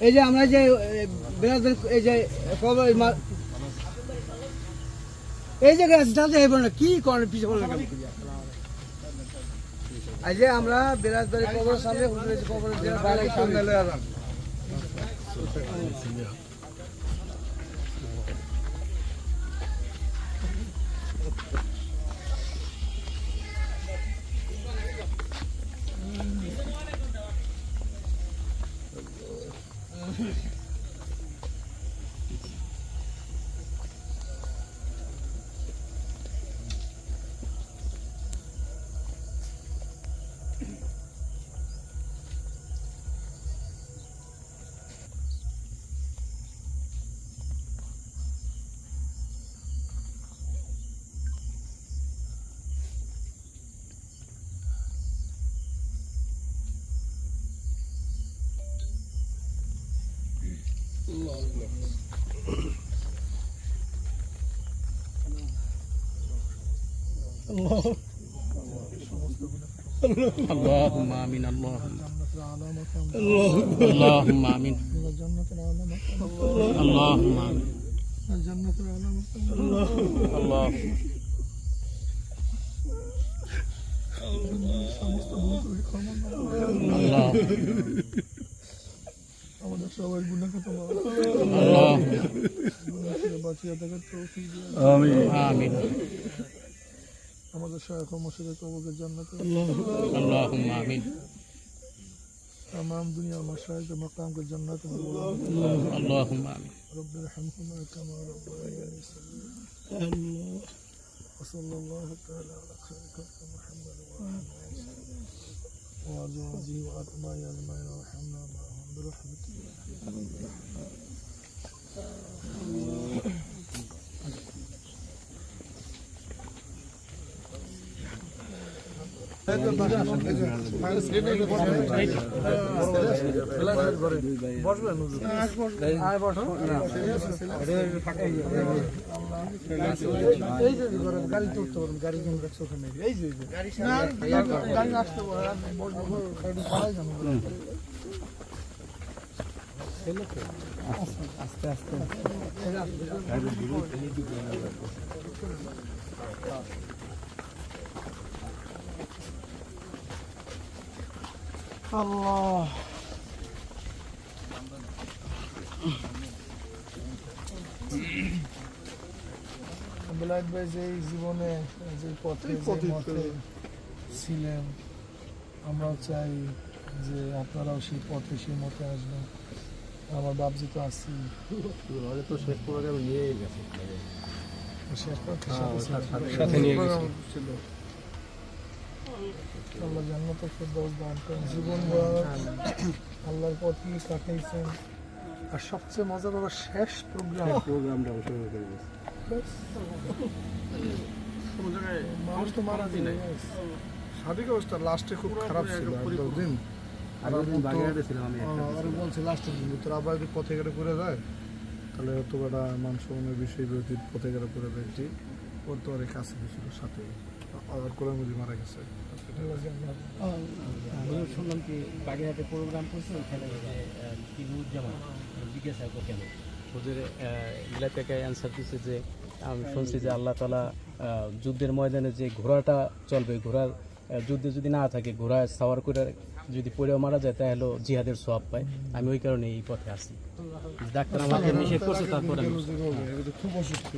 এই যে আমরা যে বেড়াদের এই যে এই এই যে গাছ ঢালতে হইব কি করেন পিছনে বলে এই যে আমরা বেড়াদের কবর সামনে হুজুরের সামনে اللهم امين اللهم اللهم امين اللهم امين الله الله আমাদের সবাই গুণা খাতা الله বাঁচিয়ে থাকার তৌফিক দিয়ে امين আমাদের শায়খ মসজিদে কবুকের জান্নাতে। আল্লাহুম্মা আমিন। تمام دنيا المشايخ مقامك الجنات اللهم امين رب ارحمهما كما ربياني صغيرا وصلى الله تعالى على خير خلق محمد وعلى اله وازواجه واتباعه اجمعين وارحمنا معهم برحمتك يا ارحم الراحمين গাড়ি তুলতে পারবেন গাড়ি কেন রাখছো ওখানে আসতে আস্তে আস্তে। আল্লাহ। বিলাইট ভাই যে জীবনে যে পথে যে ছিলেন আমরাও চাই যে আপনারাও সেই পথে সেই মতে আসবেন। আমার বাবজি তো আছি তো শেষ প্রোগ্রাম নিয়ে গেছে। শেষ পথে সাথে নিয়ে গেছে। আল্লাহ জান্নাত ফেরদাউস দান করেন। জীবন ভর আল্লাহর পথে কাটাইছেন আর সবচেয়ে মজার হলো শেষ প্রোগ্রাম প্রোগ্রামটা অংশগ্রহণ করে গেছে মানুষ তো মারা যায়। শারীরিক অবস্থা লাস্টে খুব খারাপ ছিল দিন আর আমি বাগেরহাটে ছিলাম আমি একটা আর বলছে লাস্টের দিন তোর আবার যদি পথে ঘাটে যায় তাহলে হয়তো একটা মান সম্মানের বিষয় বিরোধী পথে ঘাটে করে দেখছি ওর তো অনেক কাছে ছিল সাথে। আবার করে মধ্যে মারা গেছে। শুনলাম কি বাগেরহাটে প্রোগ্রাম করছে তিরুজ্জামান জিজ্ঞাসা কেন? অ্যান্সার দিচ্ছে যে আমি শুনছি যে আল্লাহ তালা যুদ্ধের ময়দানে যে ঘোড়াটা চলবে ঘোড়ার যুদ্ধে যদি না থাকে ঘোড়া সাওয়ার করে যদি পড়েও মারা যায় তাহলে জিহাদের সব পায়। আমি ওই কারণে এই পথে আসি। ডাক্তার আমাকে নিষেধ করছে তারপরে খুব অসুস্থ